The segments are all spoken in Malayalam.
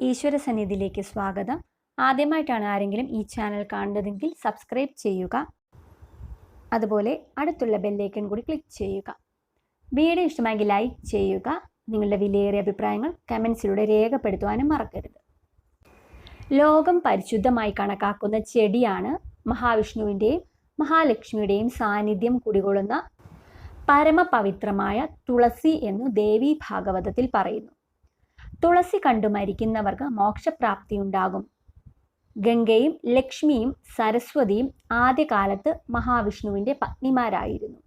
ഈശ്വര സന്നിധിയിലേക്ക് സ്വാഗതം. ആദ്യമായിട്ടാണ് ആരെങ്കിലും ഈ ചാനൽ കാണുന്നതെങ്കിൽ സബ്സ്ക്രൈബ് ചെയ്യുക. അതുപോലെ അടുത്തുള്ള ബെല്ലൈക്കൺ കൂടി ക്ലിക്ക് ചെയ്യുക. വീഡിയോ ഇഷ്ടമായെങ്കിൽ ലൈക്ക് ചെയ്യുക. നിങ്ങളുടെ വിലയേറിയ അഭിപ്രായങ്ങൾ കമൻസിലൂടെ രേഖപ്പെടുത്തുവാനും മറക്കരുത്. ലോകം പരിശുദ്ധമായി കണക്കാക്കുന്ന ചെടിയാണ് മഹാവിഷ്ണുവിന്റെയും മഹാലക്ഷ്മിയുടെയും സാന്നിധ്യം കുടികൊള്ളുന്ന പരമപവിത്രമായ തുളസി എന്ന് ദേവി ഭാഗവതത്തിൽ പറയുന്നു. തുളസി കണ്ടു മരിക്കുന്നവർക്ക് മോക്ഷപ്രാപ്തി ഉണ്ടാകും ഗംഗയും ലക്ഷ്മിയും സരസ്വതിയും ആദ്യകാലത്ത് മഹാവിഷ്ണുവിന്റെ പത്നിമാരായിരുന്നു.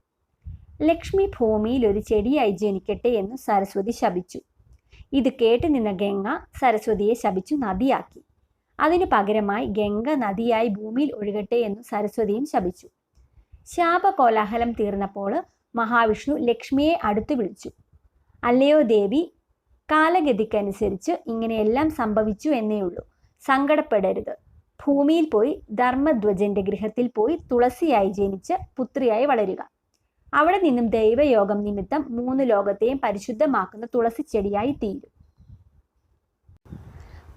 ലക്ഷ്മി ഭൂമിയിൽ ഒരു ചെടിയായി ജനിക്കട്ടെ എന്ന് സരസ്വതി ശപിച്ചു. ഇത് കേട്ട് നിന്ന ഗംഗ സരസ്വതിയെ ശപിച്ചു നദിയാക്കി. അതിനു പകരമായി ഗംഗ നദിയായി ഭൂമിയിൽ ഒഴുകട്ടെ എന്ന് സരസ്വതിയും ശപിച്ചു. ശാപകോലാഹലം തീർന്നപ്പോൾ മഹാവിഷ്ണു ലക്ഷ്മിയെ അടുത്തു വിളിച്ചു. അല്ലയോ ദേവി കാലഗതിക്കനുസരിച്ച് ഇങ്ങനെയെല്ലാം സംഭവിച്ചു എന്നേ ഉള്ളൂ. സങ്കടപ്പെടരുത്. ഭൂമിയിൽ പോയി ധർമ്മധ്വജന്റെ ഗൃഹത്തിൽ പോയി തുളസിയായി ജനിച്ച് പുത്രിയായി വളരുക. അവിടെ നിന്നും ദൈവയോഗം നിമിത്തം മൂന്ന് ലോകത്തെയും പരിശുദ്ധമാക്കുന്ന തുളസി ചെടിയായി തീരും.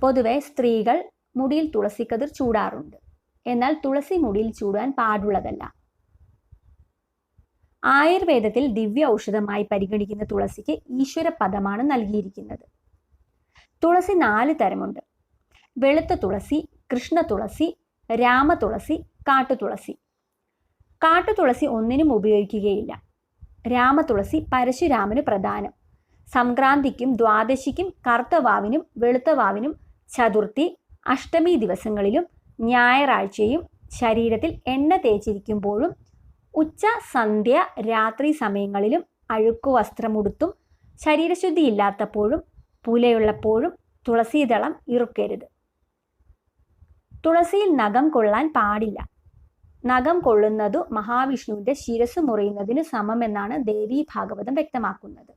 പൊതുവെ സ്ത്രീകൾ മുടിയിൽ തുളസിക്കതിർ ചൂടാറുണ്ട്. എന്നാൽ തുളസി മുടിയിൽ ചൂടാൻ പാടുള്ളതല്ല. ആയുർവേദത്തിൽ ദിവ്യ ഔഷധമായി പരിഗണിക്കുന്ന തുളസിക്ക് ഈശ്വര പദമാണ് നൽകിയിരിക്കുന്നത്. തുളസി നാല് തരമുണ്ട്. വെളുത്ത തുളസി കൃഷ്ണ തുളസി രാമ തുളസി കാട്ടുതുളസി കാട്ടുതുളസി ഒന്നിനും ഉപയോഗിക്കുകയില്ല. രാമ തുളസി പരശുരാമന് പ്രധാനം. സംക്രാന്തിക്കും ദ്വാദശിക്കും കറുത്തവാവിനും വെളുത്തവാവിനും ചതുർത്ഥി അഷ്ടമി ദിവസങ്ങളിലും ഞായറാഴ്ചയും ശരീരത്തിൽ എണ്ണ തേച്ചിരിക്കുമ്പോഴും ഉച്ച സന്ധ്യ രാത്രി സമയങ്ങളിലും അഴുക്കു വസ്ത്രമുടുത്തും ശരീരശുദ്ധി ഇല്ലാത്തപ്പോഴും പുലയുള്ളപ്പോഴും തുളസീദളം ഇറുക്കരുത്. തുളസിയിൽ നഖം കൊള്ളാൻ പാടില്ല. നഖം കൊള്ളുന്നതു മഹാവിഷ്ണുവിന്റെ ശിരസ് മുറിയുന്നതിന് സമമെന്നാണ് ദേവി ഭാഗവതം വ്യക്തമാക്കുന്നത്.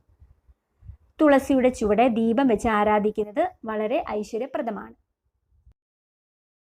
തുളസിയുടെ ചുവടെ ദീപം വെച്ച് ആരാധിക്കുന്നത് വളരെ ഐശ്വര്യപ്രദമാണ്.